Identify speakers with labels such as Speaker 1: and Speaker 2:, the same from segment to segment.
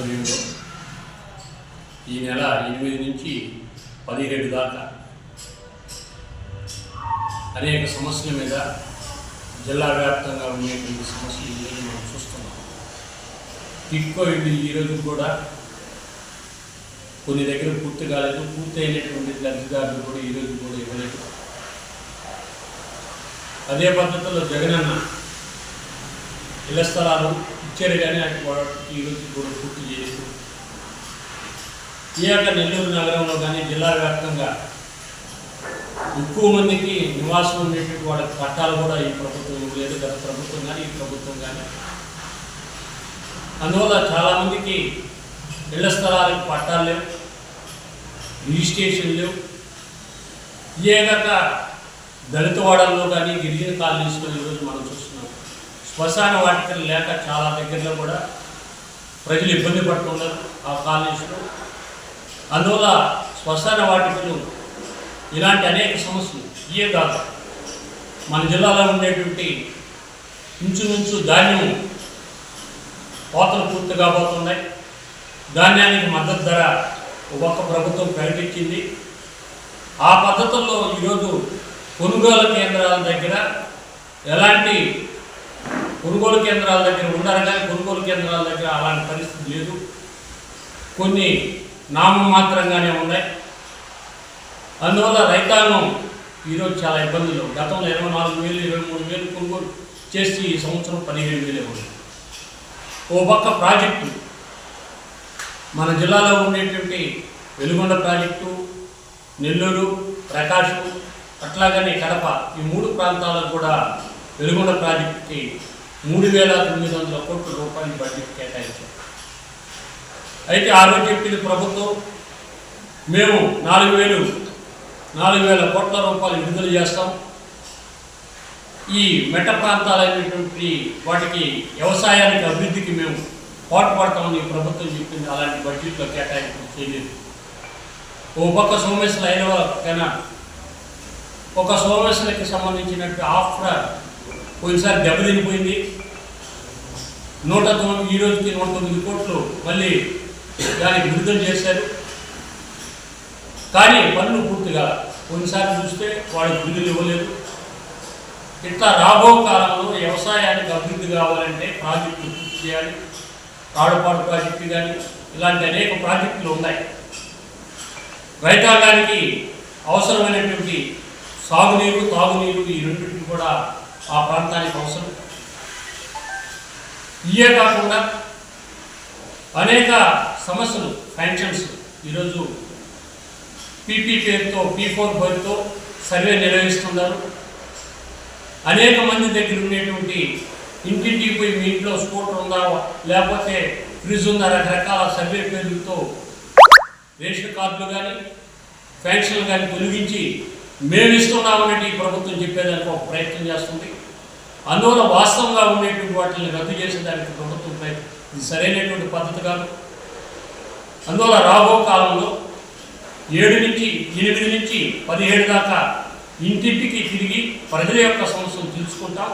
Speaker 1: ఆధ్వర్యంలో ఈ నెల ఎనిమిది నుంచి పదిహేడు దాకా అనేక సమస్యల మీద జిల్లా వ్యాప్తంగా ఉండేటువంటి సమస్యలు ఈరోజు మనం చూస్తున్నాం. టిక్కో ఇల్లు ఈరోజు కూడా కొన్ని దగ్గర పూర్తి కాలేదు పూర్తి అయినటువంటి లబ్ధిదారులు కూడా ఈరోజు కూడా ఇవ్వలేదు. అదే పద్ధతిలో జగనన్న ఇళ్ళ స్థలాలు ఇచ్చారు కానీ అటు వాటికి ఈరోజు కూడా పూర్తి చేయలేదు ఈ యొక్క నెల్లూరు నగరంలో కానీ జిల్లా వ్యాప్తంగా ఎక్కువ మందికి నివాసం ఉండేటువంటి వాళ్ళ పట్టాలు కూడా ఈ ప్రభుత్వం లేదు గత ప్రభుత్వం కానీ ఈ ప్రభుత్వం కానీ. అందువల్ల చాలామందికి ఇళ్ళ స్థలాలకు పట్టాలు లేవు రిజిస్ట్రేషన్ లేవు. ఇయే కాక దళిత వాడల్లో కానీ గిరిజన కాలనీస్లో ఈరోజు మనం చూస్తున్నాం. శ్మశాన వాటికలు లేక చాలా దగ్గరలో కూడా ప్రజలు ఇబ్బంది పడుతున్నారు ఆ కాలనీస్లో అందువల్ల శ్మశాన వాటికలు ఇలాంటి అనేక సమస్యలు ఇవే కాదు మన జిల్లాలో ఉండేటువంటి ఇంచుమించు ధాన్యం కోతలు పూర్తి కాబోతున్నాయి. ధాన్యానికి మద్దతు ధర ఒక్కొక్క ప్రభుత్వం ప్రకటించింది ఆ పద్ధతుల్లో ఈరోజు కొనుగోలు కేంద్రాల దగ్గర ఎలాంటి కొనుగోలు కేంద్రాల దగ్గర ఉన్నారు కానీ కొనుగోలు కేంద్రాల దగ్గర అలాంటి పరిస్థితి లేదు. కొన్ని నామం మాత్రంగానే ఉన్నాయి. అందువల్ల రైతాంగం ఈరోజు చాలా ఇబ్బందులు. గతంలో ఇరవై నాలుగు వేలు ఇరవై మూడు వేలు కొనుగోలు చేసి ఈ సంవత్సరం పదిహేడు వేలే ఉంది. ఓ పక్క ప్రాజెక్టు మన జిల్లాలో ఉండేటువంటి వెలుగొండ ప్రాజెక్టు నెల్లూరు ప్రకాశం అట్లాగనే కడప ఈ మూడు ప్రాంతాలకు కూడా వెలుగొండ ప్రాజెక్టుకి మూడు వేల తొమ్మిది వందల కోట్ల రూపాయల బడ్జెట్ కేటాయించారు. అయితే ఆ రోజు చెప్పింది ప్రభుత్వం మేము నాలుగు వేలు నాలుగు వేల కోట్ల రూపాయలు విడుదల చేస్తాం. ఈ మెట్ట ప్రాంతాలైనటువంటి వాటికి వ్యవసాయానికి అభివృద్ధికి మేము పాటుపడతామని ప్రభుత్వం చెప్పింది. అలాంటి బడ్జెట్లో కేటాయింపు చేయలేదు. ఓ పక్క సోమేశ్వర అయిన కన్నా ఒక సోమేశ్వరికి సంబంధించినట్టు ఆఫ్టర్ పోయినసారి దెబ్బతినిపోయింది నూట తొమ్మిది ఈ రోజుకి నూట తొమ్మిది కోట్లు మళ్ళీ దానికి విడుదల చేశారు. కానీ పనులు పూర్తిగా కొన్నిసార్లు చూస్తే వాళ్ళకి విడుదల ఇవ్వలేదు. ఇట్లా రాబో కాలంలో వ్యవసాయానికి అభివృద్ధి కావాలంటే ప్రాజెక్టులు పూర్తి చేయాలి. తాడుపాడు ప్రాజెక్టు కానీ ఇలాంటి అనేక ప్రాజెక్టులు ఉన్నాయి. రైతాంగానికి అవసరమైనటువంటి సాగునీరు తాగునీరు ఈ రెండింటిని కూడా ఆ ప్రాంతానికి అవసరం. ఇయే కాకుండా అనేక సమస్యలు ఫ్యాంక్షన్స్ ఈరోజు పీపీ పేరుతో పీ ఫోర్ పేరుతో సర్వే నిర్వహిస్తున్నారు. అనేక మంది దగ్గర ఉండేటువంటి ఇంటింటికి పోయి మీ ఇంట్లో స్కూటర్ ఉందా లేకపోతే ఫ్రిడ్జ్ ఉందా రకరకాల సర్వే పేర్లతో రేషన్ కార్డులు కానీ ఫ్యాక్షన్లు కానీ తొలగించి మేము ఇస్తున్నామనేది ప్రభుత్వం చెప్పేదానికి ఒక ప్రయత్నం చేస్తుంది. అందువల్ల వాస్తవంగా ఉండేటువంటి వాటిని రద్దు చేసేదానికి ప్రభుత్వం ప్రభుత్వంపై ఇది సరైనటువంటి పద్ధతి కాదు. అందువల్ల రాబో కాలంలో ఏడు నుంచి ఎనిమిది నుంచి పదిహేడు దాకా ఇంటింటికి తిరిగి ప్రజల యొక్క సమస్యలు తెలుసుకుంటాం.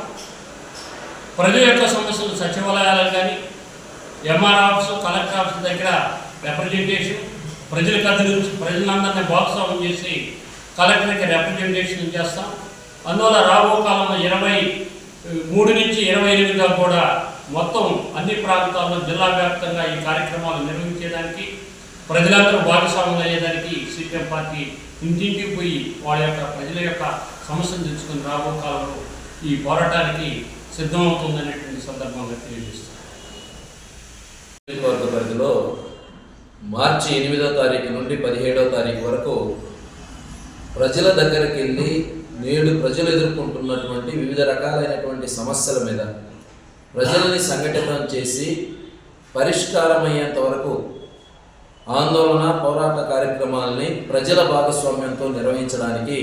Speaker 1: ప్రజల యొక్క సమస్యలు సచివాలయాలకు కానీ ఎంఆర్ ఆఫీసు కలెక్టర్ ఆఫీస్ దగ్గర రిప్రజెంటేషన్ ప్రజలకు అందించి ప్రజలందరినీ భాగస్వామ్యం చేసి కలెక్టర్కి రిప్రజెంటేషన్ చేస్తాం. అందువల్ల రాబో కాలంలో ఇరవై మూడు నుంచి ఇరవై ఎనిమిదిగా కూడా మొత్తం అన్ని ప్రాంతాల్లో జిల్లా వ్యాప్తంగా ఈ కార్యక్రమాలు నిర్వహించేదానికి ప్రజలందరూ భాగస్వామ్యం అయ్యేదానికి సిపిఎం పార్టీ ఇంటింటికి పోయి వాళ్ళ యొక్క ప్రజల యొక్క సమస్యను తెచ్చుకుని రాబో కాలంలో ఈ పోరాటానికి సిద్ధమవుతుందనేటువంటి సందర్భంగా
Speaker 2: తెలియజేస్తారు పరిధిలో మార్చి ఎనిమిదో తారీఖు నుండి పదిహేడో తారీఖు వరకు ప్రజల దగ్గరికి వెళ్ళి నేడు ప్రజలు ఎదుర్కొంటున్నటువంటి వివిధ రకాలైనటువంటి సమస్యల మీద ప్రజల్ని సంఘటితం చేసి పరిష్కారమయ్యేంత వరకు ఆందోళన పోరాట కార్యక్రమాలని ప్రజల భాగస్వామ్యంతో నిర్వహించడానికి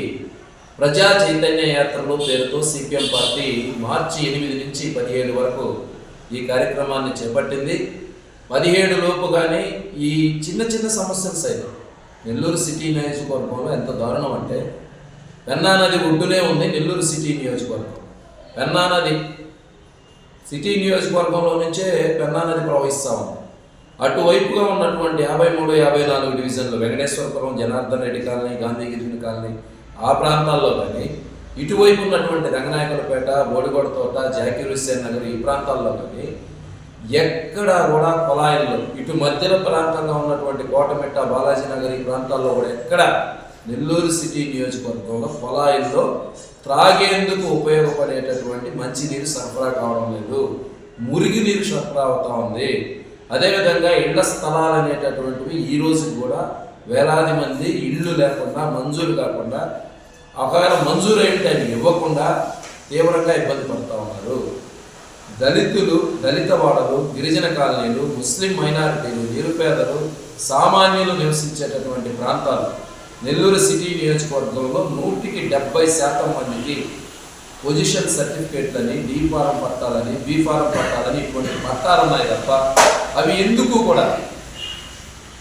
Speaker 2: ప్రజా చైతన్య యాత్రలు పేరుతో సిపిఎం పార్టీ మార్చి ఎనిమిది నుంచి పదిహేడు వరకు ఈ కార్యక్రమాన్ని చేపట్టింది. పదిహేడు లోపుగానే ఈ చిన్న చిన్న సమస్యలు సైతం. నెల్లూరు సిటీ నియోజకవర్గంలో ఎంత దారుణం అంటే పెన్నా నది ఒడ్డునే ఉంది నెల్లూరు సిటీ నియోజకవర్గం. పెన్నా నది సిటీ నియోజకవర్గంలో నుంచే పెన్నా నది ప్రవహిస్తూ ఉంది. అటువైపుగా ఉన్నటువంటి యాభై మూడు యాభై నాలుగు డివిజన్లు వెంకటేశ్వరపురం జనార్దన్ రెడ్డి కాలనీ గాంధీగిరిని కాలనీ ఆ ప్రాంతాల్లో కానీ ఇటువైపు ఉన్నటువంటి రంగనాయకులపేట బోడిగొడ తోట జాకీర్ హుస్సేన్ నగర్ ఈ ప్రాంతాల్లో కానీ ఎక్కడ కూడా కుళాయిల్లో ఇటు మధ్యలో ప్రాంతంగా ఉన్నటువంటి కోటమిట్ట బాలాజీ నగర్ ఈ ప్రాంతాల్లో కూడా ఎక్కడ నెల్లూరు సిటీ నియోజకవర్గంలో పొలాయిల్లో త్రాగేందుకు ఉపయోగపడేటటువంటి మంచినీరు సరఫరా కావడం లేదు. మురిగి నీరు సరఫరా అవుతా ఉంది. అదేవిధంగా ఇళ్ళ స్థలాలు అనేటటువంటివి ఈ రోజు కూడా వేలాది మంది ఇళ్ళు లేకుండా మంజూరు కాకుండా ఒకవేళ మంజూరు అయితే ఇవ్వకుండా తీవ్రంగా ఇబ్బంది పడుతూ ఉన్నారు. దళితులు దళిత వాడలు గిరిజన కాలనీలు ముస్లిం మైనారిటీలు నిరుపేదలు సామాన్యులు నివసించేటటువంటి ప్రాంతాలు నెల్లూరు సిటీ నియోజకవర్గంలో నూటికి డెబ్బై శాతం మందికి పొజిషన్ సర్టిఫికేట్లని డి ఫారం పట్టాలని బి ఫారం పట్టాలని ఇటువంటి పట్టాలు ఉన్నాయి తప్ప అవి ఎందుకు కూడా?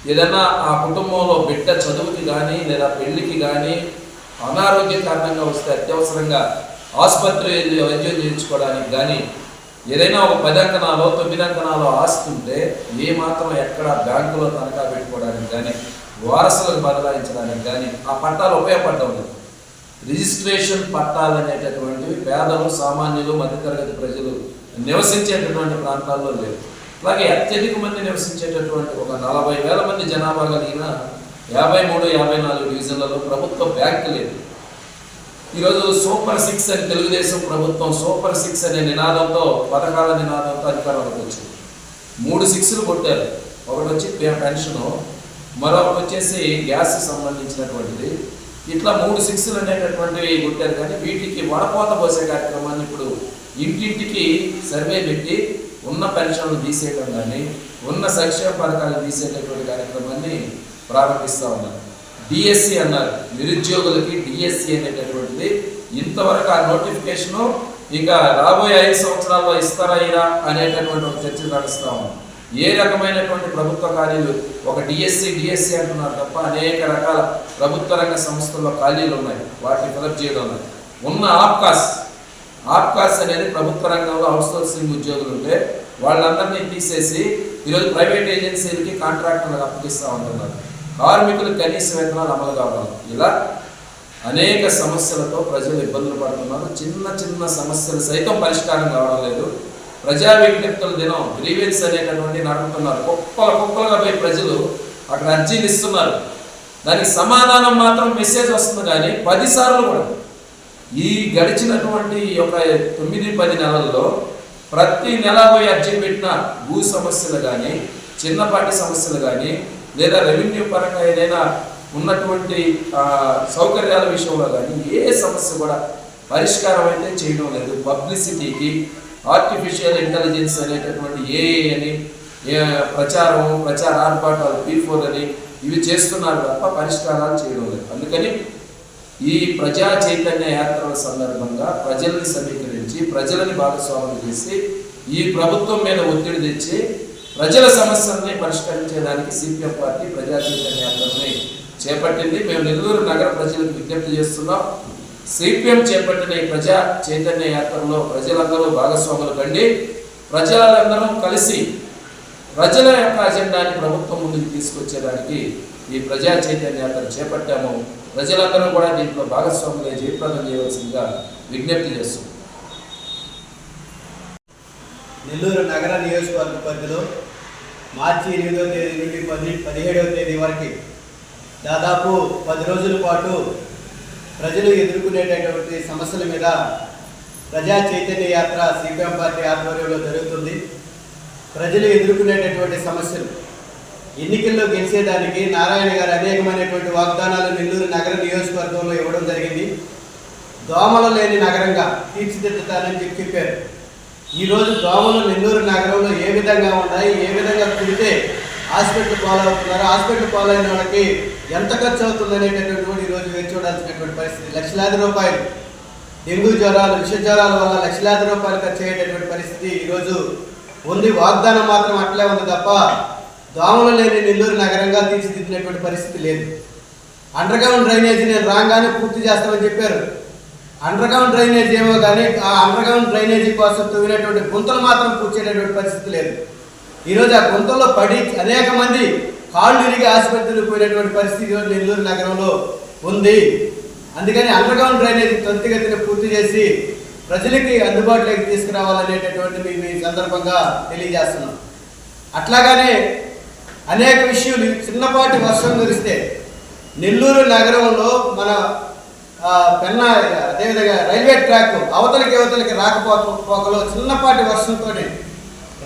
Speaker 2: ఏదైనా ఆ కుటుంబంలో బిడ్డ చదువుకి కానీ లేదా పెళ్ళికి కానీ అనారోగ్య కారణంగా వస్తే అత్యవసరంగా ఆసుపత్రి వైద్యం చేయించుకోవడానికి కానీ ఏదైనా ఒక పది అంకణాలో తొమ్మిది అంకణాలో ఆస్తుంటే ఏమాత్రం ఏ మాత్రం ఎక్కడ బ్యాంకులో తనఖా పెట్టుకోవడానికి కానీ వారసులకు బదలాయించడానికి కానీ ఆ పట్టాలు ఉపయోగపడడం లేదు. రిజిస్ట్రేషన్ పట్టాలు అనేటటువంటివి పేదలు సామాన్యులు మధ్యతరగతి ప్రజలు నివసించేటటువంటి ప్రాంతాల్లో లేవు. అలాగే అత్యధిక మంది నివసించేటటువంటి ఒక నలభై వేల మంది జనాభా కలిగిన యాభై మూడు యాభై నాలుగు డివిజన్లలో ప్రభుత్వ బ్యాంక్ లేదు. ఈరోజు సూపర్ సిక్స్ అని తెలుగుదేశం ప్రభుత్వం సూపర్ సిక్స్ అనే నినాదంతో పథకాల నినాదంతో అధికారంలోకి వచ్చింది. మూడు సిక్స్లు కొట్టారు. ఒకటి వచ్చి పె- పెన్షను మరో వచ్చేసి గ్యాస్ సంబంధించినటువంటిది. ఇట్లా మూడు సిక్స్లు అనేటటువంటివి కొట్టారు కానీ వీటికి వడపోత పోసే కార్యక్రమాన్ని ఇప్పుడు ఇంటింటికి సర్వే పెట్టి ఉన్న పెన్షన్లు తీసేయడం కానీ ఉన్న సంక్షేమ పథకాలు తీసేటటువంటి కార్యక్రమాన్ని ప్రారంభిస్తూ ఉన్నారు. డిఎస్సి అన్నారు నిరుద్యోగులకి డిఎస్సి అనేటటువంటిది. ఇంతవరకు ఆ నోటిఫికేషను ఇంకా రాబోయే ఐదు సంవత్సరాల్లో ఇస్తారా అనేటటువంటి ఒక చర్చ నడుస్తూ ఉన్నాం ఏ రకమైనటువంటి ప్రభుత్వ ఖాళీలు? ఒక డిఎస్సి డిఎస్సి అంటున్నారు తప్ప అనేక రకాల ప్రభుత్వ రంగ సంస్థల్లో ఖాళీలు ఉన్నాయి. వాటిని ఫిలప్ చేయడం లేదు. ఉన్న ఆప్కాస్ ఆప్కాస్ అనేది ప్రభుత్వ రంగంలో అవుట్సోర్సింగ్ ఉద్యోగులు ఉంటే వాళ్ళందరినీ తీసేసి ఈరోజు ప్రైవేట్ ఏజెన్సీలకి కాంట్రాక్టర్లకు అప్పగిస్తూ ఉంటున్నారు. కార్మికులు కనీస వేతనాలు అమలు కావడం. ఇలా అనేక సమస్యలతో ప్రజలు ఇబ్బందులు పడుతున్నారు. చిన్న చిన్న సమస్యలు సైతం పరిష్కారం కావడం లేదు. ప్రజా విజ్ఞప్తుల దినం గ్రీవెన్స్ అనేటటువంటి నడుపుతున్నారు. కుప్పల కుప్పలుగా పోయి ప్రజలు అక్కడ అర్జీలు ఇస్తున్నారు. దానికి సమాధానం మాత్రం మెసేజ్ వస్తుంది కానీ పదిసార్లు కూడా. ఈ గడిచినటువంటి ఒక తొమ్మిది పది నెలల్లో ప్రతి నెల పోయి అర్జీ పెట్టిన భూ సమస్యలు కానీ చిన్నపాటి సమస్యలు కానీ లేదా రెవెన్యూ పరంగా ఏదైనా ఉన్నటువంటి సౌకర్యాల విషయంలో కానీ ఏ సమస్య కూడా పరిష్కారం అయితే చేయడం లేదు. పబ్లిసిటీకి ఆర్టిఫిషియల్ ఇంటెలిజెన్స్ అనేటటువంటి ఏఐ అని ఏ ప్రచారం ప్రచార ఆర్భాటాలు పీ ఫోర్ అని ఇవి చేస్తున్నారు తప్ప పరిష్కారాలు చేయడం లేదు. అందుకని ఈ ప్రజా చైతన్య యాత్రల సందర్భంగా ప్రజల్ని సమీకరించి ప్రజలని భాగస్వాములు చేసి ఈ ప్రభుత్వం మీద ఒత్తిడి తెచ్చి ప్రజల సమస్యల్ని పరిష్కరించేదానికి సిపిఎం పార్టీ ప్రజా చైతన్య యాత్రని చేపట్టింది. మేము నెల్లూరు నగర ప్రజలకు విజ్ఞప్తి చేస్తున్నాం. సిపిఎం చేపట్టిన ఈ ప్రజా చైతన్య యాత్రలో ప్రజలందరూ భాగస్వాములు కండి. ప్రజలందరూ కలిసి ప్రజల యొక్క అజెండాని ప్రభుత్వం ముందుకు తీసుకొచ్చేదానికి ఈ ప్రజా చైతన్య యాత్ర చేపట్టాము. ప్రజలందరూ కూడా దీంట్లో భాగస్వాములే జయప్రదం చేయవలసిందిగా విజ్ఞప్తి చేస్తున్నాం.
Speaker 3: నెల్లూరు నగర నియోజకవర్గ పరిధిలో మార్చి ఎనిమిదవ తేదీ నుండి పది పదిహేడవ తేదీ వరకు దాదాపు పది రోజుల పాటు ప్రజలు ఎదుర్కొనేటటువంటి సమస్యల మీద ప్రజా చైతన్య యాత్ర సిపిఎం పార్టీ ఆధ్వర్యంలో జరుగుతుంది. ప్రజలు ఎదుర్కొనేటటువంటి సమస్యలు. ఎన్నికల్లో గెలిచేదానికి నారాయణ గారు అనేకమైనటువంటి వాగ్దానాలు నెల్లూరు నగర నియోజకవర్గంలో ఇవ్వడం జరిగింది. దోమలు లేని నగరంగా తీర్చిదిద్దుతానని చెప్పి చెప్పారు. ఈరోజు దోమలు నెల్లూరు నగరంలో ఏ విధంగా ఉన్నాయి? ఏ విధంగా కుడితే హాస్పిటల్ పాలవుతున్నారు. హాస్పిటల్ పాలైన వాళ్ళకి ఎంత ఖర్చు అవుతుంది అనేటటువంటి కూడా ఈరోజు వేచి చూడాల్సినటువంటి పరిస్థితి. లక్షలాది రూపాయలు. డెంగ్యూ జ్వరాలు విష జ్వరాల వల్ల లక్షలాది రూపాయలు ఖర్చు అయ్యేటటువంటి పరిస్థితి ఈరోజు ఉంది. వాగ్దానం మాత్రం అట్లే ఉంది తప్ప దోమలు లేని నెల్లూరు నగరంగా తీర్చిదిద్దినటువంటి పరిస్థితి లేదు. అండర్ గ్రౌండ్ డ్రైనేజీ నేను రాగానే పూర్తి చేస్తామని చెప్పారు. అండర్ గ్రౌండ్ డ్రైనేజీ ఏమో కానీ ఆ అండర్ గ్రౌండ్ డ్రైనేజీ కోసం తవ్వినటువంటి గుంతలు మాత్రం పూర్చేటటువంటి పరిస్థితి లేదు. ఈరోజు ఆ గుంతలో పడి అనేక మంది కాళ్ళు ఇరిగి ఆసుపత్రులకు పోయినటువంటి పరిస్థితి ఈరోజు నెల్లూరు నగరంలో ఉంది. అందుకని అండర్గ్రౌండ్ డ్రైనేజ్ డ్రైనేజీ త్వరితగతిన పూర్తి చేసి ప్రజలకి అందుబాటులోకి తీసుకురావాలనేటటువంటి మేము ఈ సందర్భంగా తెలియజేస్తున్నాం. అట్లాగానే అనేక విషయాలు చిన్నపాటి వర్షం కురిస్తే నెల్లూరు నగరంలో మన ఆ, పెన్న అదేవిధంగా రైల్వే ట్రాక్ అవతలకి అవతలకి రాకపోక పోకలో చిన్నపాటి వర్షంతోనే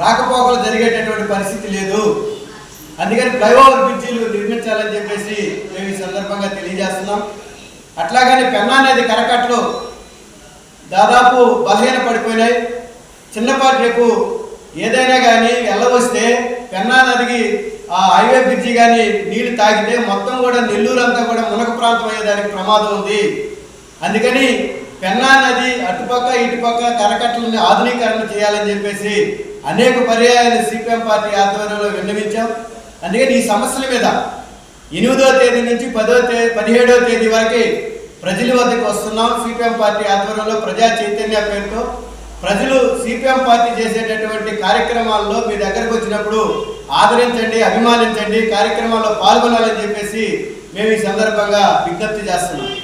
Speaker 3: రాకపోకలు జరిగేటటువంటి పరిస్థితి లేదు. అందుకని ఫ్లైఓవర్ బ్రిడ్జీలు నిర్మించాలని చెప్పేసి మేము ఈ సందర్భంగా తెలియజేస్తున్నాం. అట్లాగని పెన్నా నది కరకట్లు దాదాపు బలహీన పడిపోయినాయి. చిన్నపాటి రేపు ఏదైనా కానీ వెళ్ళవస్తే పెన్నా నదికి ఆ హైవే బ్రిడ్జి కానీ నీళ్ళు తాగితే మొత్తం కూడా నెల్లూరు అంతా కూడా మునక ప్రాంతం అయ్యేదానికి ప్రమాదం ఉంది. అందుకని పెన్నా నది అటుపక్క ఇటుపక్క కరకట్టలను ఆధునీకరణ చేయాలని చెప్పేసి అనేక పర్యాయాలు సిపిఎం పార్టీ ఆధ్వర్యంలో విన్నవించాం. అందుకని ఈ సమస్యల మీద ఎనిమిదో తేదీ నుంచి పదో తేదీ పదిహేడో తేదీ వరకు ప్రజల వద్దకు వస్తున్నాం. సిపిఎం పార్టీ ఆధ్వర్యంలో ప్రజా చైతన్య పేరుతో ప్రజలు సిపిఎం పార్టీ చేసేటటువంటి కార్యక్రమాల్లో మీ దగ్గరకు వచ్చినప్పుడు ఆదరించండి అభిమానించండి కార్యక్రమాల్లో పాల్గొనాలని చెప్పేసి మేము ఈ సందర్భంగా విజ్ఞప్తి చేస్తున్నాం.